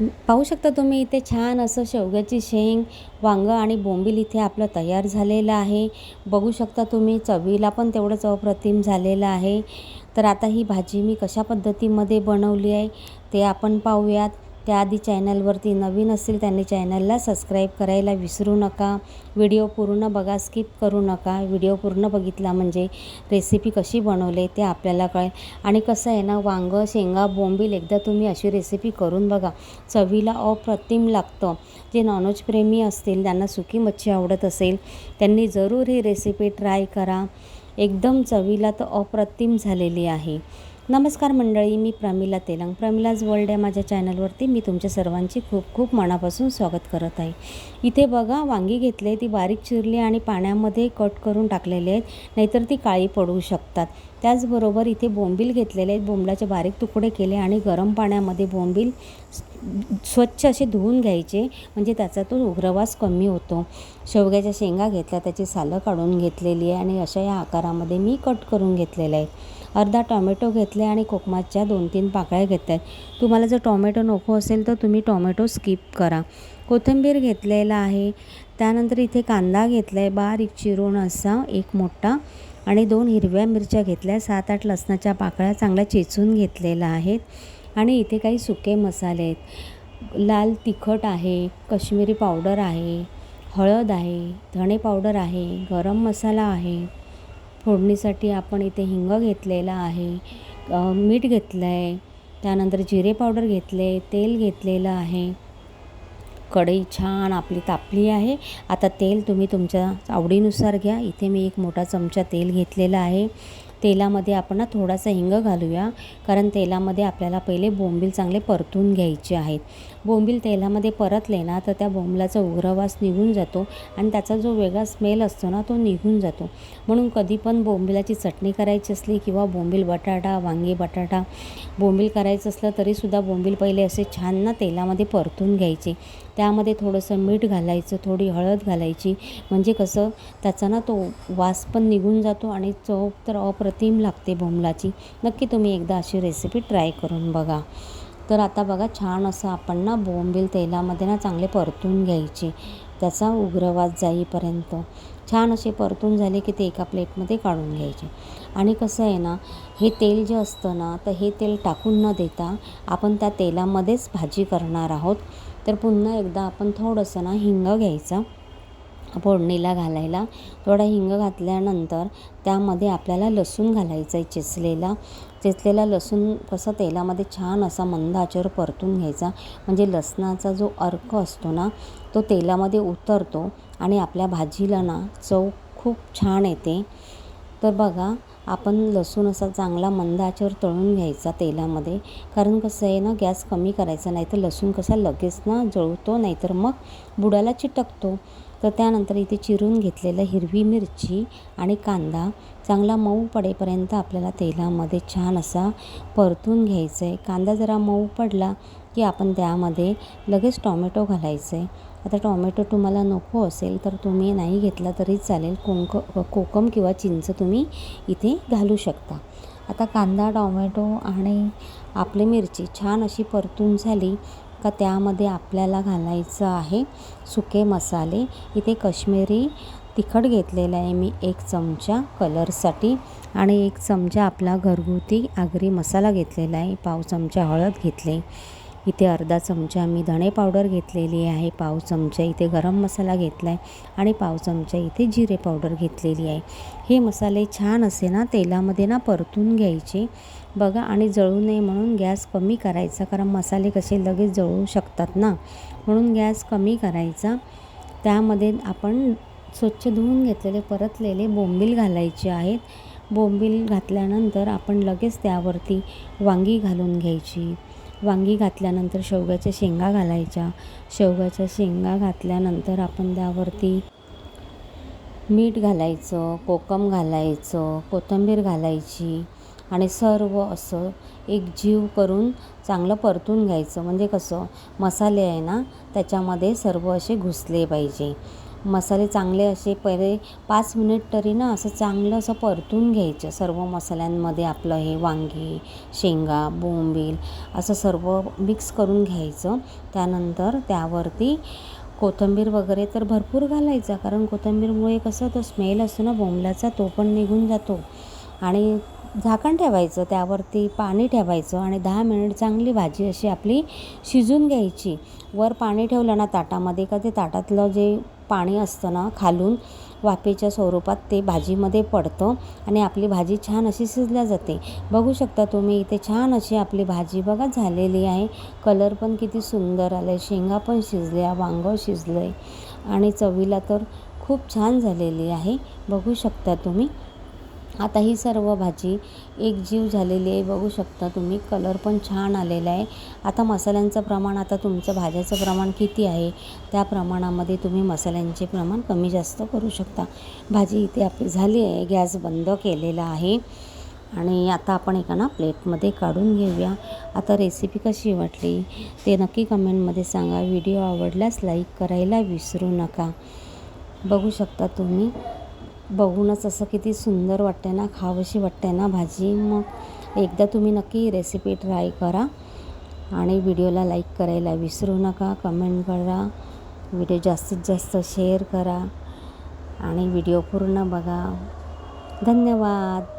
पाहू शकता तुम्ही इथे छान असं शेवग्याची शेंग वांगं आणि बोंबील इथे आपलं तयार झालेलं आहे. बघू शकता तुम्ही चवीला पण तेवढंच अप्रतिम झालेलं आहे. तर आता ही भाजी मी कशा पद्धतीमध्ये बनवली आहे ते आपण पाहूयात. त्याआधी चॅनलवरती नवीन असेल त्यांनी चॅनलला सबस्क्राईब करायला विसरू नका. व्हिडिओ पूर्ण बघा स्किप करू नका. व्हिडिओ पूर्ण बघितला म्हणजे रेसिपी कशी बनवले ते आपल्याला कळेल. आणि कसं आहे ना वांगं शेंगा बोंबील एकदा तुम्ही अशी रेसिपी करून बघा. चवीला अप्रतिम लागतं. जे नॉनव्हेज प्रेमी असतील त्यांना सुकी मच्छी आवडत असेल त्यांनी जरूर ही रेसिपी ट्राय करा. एकदम चवीला तर अप्रतिम झालेली आहे. नमस्कार मंडळी मी प्रमिला तेलंग. प्रमिलाज वर्ल्ड या माझ्या चॅनलवरती मी तुमच्या सर्वांची खूप खूप मनापासून स्वागत करत आहे. इथे बघा वांगी घेतले ती बारीक चिरली आणि पाण्यामध्ये कट करून टाकलेले आहेत नाहीतर ती काळी पडू शकतात. त्याचबरोबर इथे बोंबील घेतलेले आहेत बोंबलाचे बारीक तुकडे केले आणि गरम पाण्यामध्ये बोंबील स्वच्छ असे धुवून घ्यायचे म्हणजे त्याचा तो उग्रवास कमी होतो. शेवग्याच्या शेंगा घेतल्या त्याची सालं काढून घेतलेली आहे आणि अशा या आकारामध्ये मी कट करून घेतलेलं आहे अर्धा टॉमॅटो घेतले आणि कोकमाच्या दोन तीन पाकळ्या घेतल्या आहेत तुम्हाला जर टॉमॅटो नको असेल तर तुम्ही टॉमॅटो स्किप करा. कोथिंबीर घेतलेला आहे. त्यानंतर इथे कांदा घेतला आहे बारीक चिरून असा एक मोठा. आणि दोन हिरव्या मिरच्या घेतल्या सात आठ लसणाच्या पाकळ्या चांगल्या चेचून घेतलेल्या आहेत. आणि इथे काही सुके मसाले आहेत. लाल तिखट आहे कश्मीरी पावडर आहे हळद आहे धणे पावडर आहे गरम मसाला आहे. फोडणीसाठी आपण इथे हिंग घेतलेला आहे मीठ घेतलं आहे त्यानंतर जिरे पावडर घेतले तेल घेतलेलं आहे. कढई छान आपली तापली आहे. आता तेल तुम्ही तुमच्या आवडीनुसार घ्या. इथे मी एक मोठा चमचा तेल घेतलेला आहे. तेलामध्ये आपण ना थोडासा हिंग घालूया कारण तेलामध्ये आपल्याला पहिले बोंबील चांगले परतून घ्यायचे आहेत. बोंबील तेलामध्ये परतले ना तर त्या बोंबलाचा उग्रवास निघून जातो आणि त्याचा जो वेगळा स्मेल असतो ना तो निघून जातो. म्हणून कधी पण बोंबिलाची चटणी करायची असली किंवा बोंबील बटाटा वांगी बटाटा बोंबील करायचं असलं तरीसुद्धा बोंबील पहिले असे छान ना तेलामध्ये परतून घ्यायचे. त्यामध्ये थोडंसं मीठ घालायचं थोडी हळद घालायची. म्हणजे कसं त्याचा ना तो वास पण निघून जातो आणि चव तर अप्रतिम लागते बोंबलाची. नक्की तुम्ही एकदा अशी रेसिपी ट्राय करून बघा. तर आता बघा छान असं आपण ना बोंबील तेलामध्ये ना चांगले परतून घ्यायचे. त्याचा उग्रवास जाईपर्यंत. छान असे परतून झाले की ते एका प्लेटमध्ये काढून घ्यायचे. आणि कसं आहे ना हे तेल जे असतं ना तर हे तेल टाकून न देता आपण त्या तेलामध्येच भाजी करणार आहोत. तर पुन्हा एकदा आपण थोडंसं ना हिंग घ्यायचं. फोडणीला घालायला थोडा हिंग घातल्यानंतर त्यामध्ये आपल्याला लसूण घालायचं आहे चेचलेला. चेचलेला लसूण कसं तेलामध्ये छान असा मंद आचेवर परतून घ्यायचा. म्हणजे लसणाचा जो अर्क असतो ना तो तेलामध्ये उतरतो आणि आपल्या भाजीला ना चव खूप छान येते. तर बघा आपण लसूण असा चांगला मंद आचेवर तळून घ्यायचा तेलामध्ये. कारण कसं आहे ना गॅस कमी करायचा नाही तर लसूण कसा लगेच ना जळतो नाहीतर मग बुडाला चिटकतो. तर त्यानंतर इथे चिरून घेतलेलं हिरवी मिरची आणि कांदा चांगला मऊ पडेपर्यंत आपल्याला तेलामध्ये छान असा परतून घ्यायचं आहे कांदा जरा मऊ पडला की आपण त्यामध्ये लगेच टॉमॅटो घालायचं आहे आता टॉमॅटो तुम्हाला नको असेल तर तुम्ही नाही घेतला तरी चालेल. कोंक कोकम किंवा चिंच तुम्ही इथे घालू शकता. आता कांदा टॉमॅटो आणि आपली मिरची छान अशी परतून झाली का त्यामध्ये आपल्याला घालायचं आहे सुके मसाले. इथे कश्मीरी तिखट घेतलेलं आहे मी एक चमचा कलरसाठी आणि एक चमचा आपला घरगुती आगरी मसाला घेतलेला आहे. पाव चमचा हळद घेतले. इथे अर्धा चमचा मी धणे पावडर घेतलेली आहे. पाव चमचा इथे गरम मसाला घेतला आहे आणि पाव चमचा इथे जिरे पावडर घेतलेली आहे. हे मसाले छान असे ना तेलामध्ये ना परतून घ्यायचे. बघा आणि जळू नये म्हणून गॅस कमी करायचा कारण मसाले कसे लगेच जळू शकतात ना? म्हणून गॅस कमी करायचा. त्यामध्ये आपण स्वच्छ धुवून घेतलेले परतलेले बोंबील घालायचे आहेत. बोंबील घातल्यानंतर आपण लगेच त्यावरती वांगी घालून घ्यायची. वांगी घातल्यानंतर शेवग्याच्या शेंगा घालायच्या. शेवग्याच्या शेंगा घातल्यानंतर आपण त्यावरती मीठ घालायचं कोकम घालायचं कोथिंबीर घालायची. आणि सर्व असं एक जीव करून चांगलं परतून घ्यायचं. म्हणजे कसं? मसाले आहे ना त्याच्यामध्ये सर्व असे घुसले पाहिजे. मसाले चांगले असे पहिले पाच मिनिट तरी ना असं चांगलं असं परतून घ्यायचं. सर्व मसाल्यांमध्ये आपलं हे वांगी शेंगा बोंबील असं सर्व मिक्स करून घ्यायचं. त्यानंतर त्यावरती कोथिंबीर वगैरे तर भरपूर घालायचा. कारण कोथिंबीरमुळे कसं तो स्मेल असतो ना बोंबलाचा तो पण निघून जातो. आणि झाकण ठेवायचं त्यावरती पाणी ठेवायचं आणि दहा मिनिट चांगली भाजी अशी आपली शिजून घ्यायची. वर पाणी ठेवलं ना ताटामध्ये का ते ताटातलं जे पाणी असतं ना खालून वाफेच्या स्वरूपात ते भाजीमध्ये पडतं आणि आपली भाजी छान अशी शिजल्या जाते. बघू शकता तुम्ही इथे छान अशी आपली भाजी बघा झालेली आहे. कलर पण किती सुंदर आले आहे शेंगा पण शिजल्या वांगं शिजलं आहे आणि चवीला तर खूप छान झालेली आहे. बघू शकता तुम्ही. आता ही सर्व भाजी एक जीव झालेली आहे. बघू शकता तुम्ही कलर पण छान आलेला आहे. आता मसाल्यांचं प्रमाण आता तुमचं भाज्याचं प्रमाण किती आहे? त्या प्रमाणामध्ये तुम्ही मसाल्यांचे प्रमाण कमी जास्त करू शकता. भाजी इथे आपली झाली आहे गॅस बंद केलेला आहे. आणि आता आपण एका ना प्लेटमध्ये काढून घेऊया. आता रेसिपी कशी वाटली? ते नक्की कमेंटमध्ये सांगा. व्हिडिओ आवडल्यास लाईक करायला विसरू नका. बघू शकता तुम्ही बघूनच असं किती सुंदर वाटते ना खावशी वाटते ना भाजी. मग एकदा तुम्ही नक्की रेसिपी ट्राय करा आणि व्हिडिओला लाईक करायला विसरू नका कमेंट करा व्हिडिओ जास्तीत जास्त शेअर करा आणि व्हिडिओ पूर्ण बघा. धन्यवाद.